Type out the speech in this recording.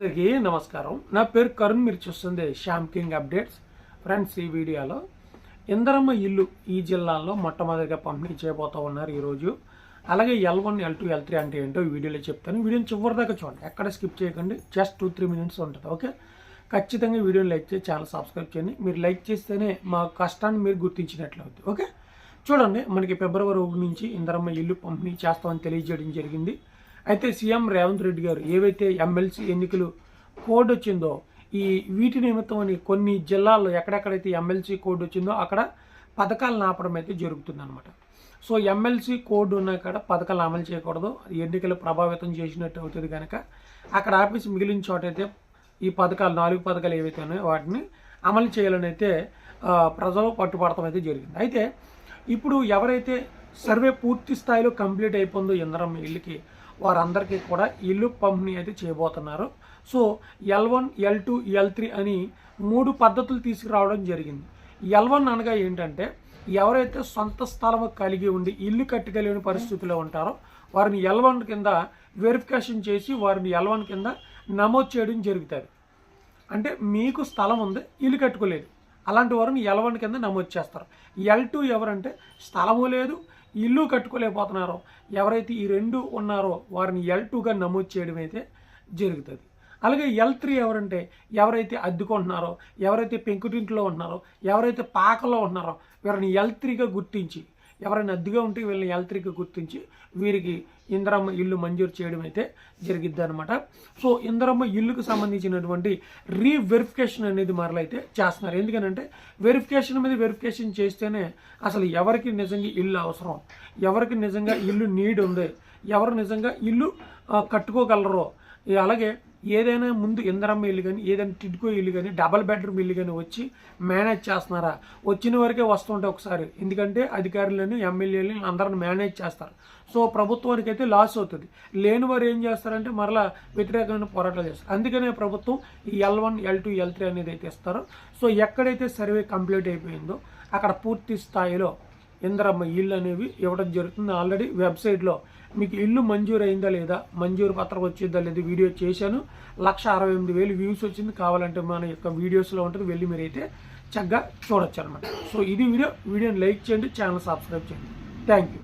అందరికీ నమస్కారం. నా పేరు కరుణ్ మీరు చూస్తుంది శ్యామ్ కింగ్ అప్డేట్స్. ఫ్రెండ్స్ ఈ వీడియోలో ఇందరమ్మ ఇల్లు ఈ జిల్లాలో మొట్టమొదటిగా పంపిణీ చేయబోతూ ఉన్నారు ఈరోజు. అలాగే L one L two L three అంటే ఏంటో ఈ వీడియోలో చెప్తాను. వీడియోని చివరి దాకా చూడండి. ఎక్కడ స్కిప్ చేయకండి. జస్ట్ టూ త్రీ మినిట్స్ ఉంటుంది. ఓకే? ఖచ్చితంగా వీడియోని లైక్ చేసి ఛానల్ సబ్స్క్రైబ్ చేయండి. మీరు లైక్ చేస్తేనే మా కష్టాన్ని మీరు గుర్తించినట్లు అవుతుంది. ఓకే? చూడండి మనకి ఫిబ్రవరి ఒకటి నుంచి ఇందరమ్మ ఇల్లు పంపిణీ చేస్తామని తెలియజేయడం జరిగింది. అయితే సీఎం రేవంత్ రెడ్డి గారు ఏవైతే ఎమ్మెల్సీ ఎన్నికలు కోడ్ వచ్చిందో ఈ వీటి నిమిత్తం అని కొన్ని జిల్లాల్లో ఎక్కడెక్కడైతే ఎమ్మెల్సీ కోడ్ వచ్చిందో అక్కడ పథకాలను ఆపడం అయితే జరుగుతుందన్నమాట. సో ఎమ్మెల్సీ కోడ్ ఉన్న కాడ పథకాలు అమలు చేయకూడదు. ఎన్నికలు ప్రభావితం చేసినట్టు అవుతుంది కనుక అక్కడ ఆఫీస్ మిగిలిన చోట అయితే ఈ పథకాలు నాలుగు పథకాలు ఏవైతే ఉన్నాయో వాటిని అమలు చేయాలని అయితే ప్రజలు పట్టుబడటం అయితే జరిగింది. అయితే ఇప్పుడు ఎవరైతే సర్వే పూర్తి స్థాయిలో కంప్లీట్ అయిపోయిందో ఇందరం ఇళ్ళకి వారందరికీ కూడా ఇల్లు పంపిణీ అయితే చేయబోతున్నారు. So L one L two L three అని మూడు పద్ధతులు తీసుకురావడం జరిగింది. ఎల్ వన్ అనగా ఏంటంటే ఎవరైతే సొంత స్థలం కలిగి ఉండి ఇల్లు కట్టగలిగిన పరిస్థితిలో ఉంటారో వారిని ఎల్ వన్ కింద వెరిఫికేషన్ చేసి వారిని ఎల్ వన్ కింద నమోదు చేయడం జరుగుతుంది. అంటే మీకు స్థలం ఉంది ఇల్లు కట్టుకోలేదు. అలాంటి వారిని ఎల్ వన్ కింద నమోదు చేస్తారు. ఎల్ టూ ఎవరంటే స్థలము లేదు ఇల్లు కట్టుకోలేకపోతున్నారో. ఎవరైతే ఈ రెండు ఉన్నారో వారిని ఎల్ టూగా నమోదు చేయడం అయితే జరుగుతుంది. అలాగే ఎల్ త్రీ ఎవరంటే ఎవరైతే అద్దుకుంటున్నారో ఎవరైతే పెంకుటింట్లో ఉంటున్నారో ఎవరైతే పాకలో ఉంటున్నారో వీరిని ఎల్ త్రీగా గుర్తించి ఎవరైనా అద్దెగా ఉంటే వీళ్ళని ఎల్ గుర్తించి వీరికి ఇందిరమ్మ ఇల్లు మంజూరు చేయడం అయితే జరిగిద్ది అనమాట సో ఇందిరమ్మ ఇల్లుకు సంబంధించినటువంటి రీవెరిఫికేషన్ అనేది మరలైతే చేస్తున్నారు. ఎందుకనంటే వెరిఫికేషన్ మీద వెరిఫికేషన్ చేస్తేనే అసలు ఎవరికి నిజంగా ఇల్లు అవసరం? ఎవరికి నిజంగా ఇల్లు నీడ్ ఉంది ఎవరు నిజంగా ఇల్లు కట్టుకోగలరో? అలాగే ఏదైనా ముందు ఇంద్రమ్మ ఇల్లు కానీ ఏదైనా టిడ్కో ఇల్లు కానీ డబల్ బెడ్రూమ్ ఇల్లు కానీ వచ్చి మేనేజ్ చేస్తున్నారా? వచ్చిన వరకే వస్తుంటే ఒకసారి. ఎందుకంటే అధికారులను ఎమ్మెల్యేలు అందరిని మేనేజ్ చేస్తారు. సో ప్రభుత్వానికి అయితే లాస్ అవుతుంది. లేని వారు ఏం చేస్తారంటే మరలా వ్యతిరేకమైన పోరాటాలు చేస్తారు. అందుకనే ప్రభుత్వం ఈ L one L two L three అనేది అయితే ఇస్తారు. సో ఎక్కడైతే సర్వే కంప్లీట్ అయిపోయిందో అక్కడ పూర్తి స్థాయిలో ఇందరమ్మ ఇల్లు అనేవి ఇవ్వడం జరుగుతుంది. ఆల్రెడీ వెబ్సైట్లో మీకు ఇల్లు మంజూరు అయిందా లేదా మంజూరు పత్రం వచ్చిందా లేదా వీడియో చేశాను. లక్ష అరవై ఎనిమిది వేలు వ్యూస్ వచ్చింది. కావాలంటే మన యొక్క వీడియోస్లో ఉంటుంది. వెళ్ళి మీరైతే చక్కగా చూడొచ్చు అనమాట సో ఇది వీడియో. వీడియోని లైక్ చేయండి. ఛానల్ సబ్స్క్రైబ్ చేయండి. Thank you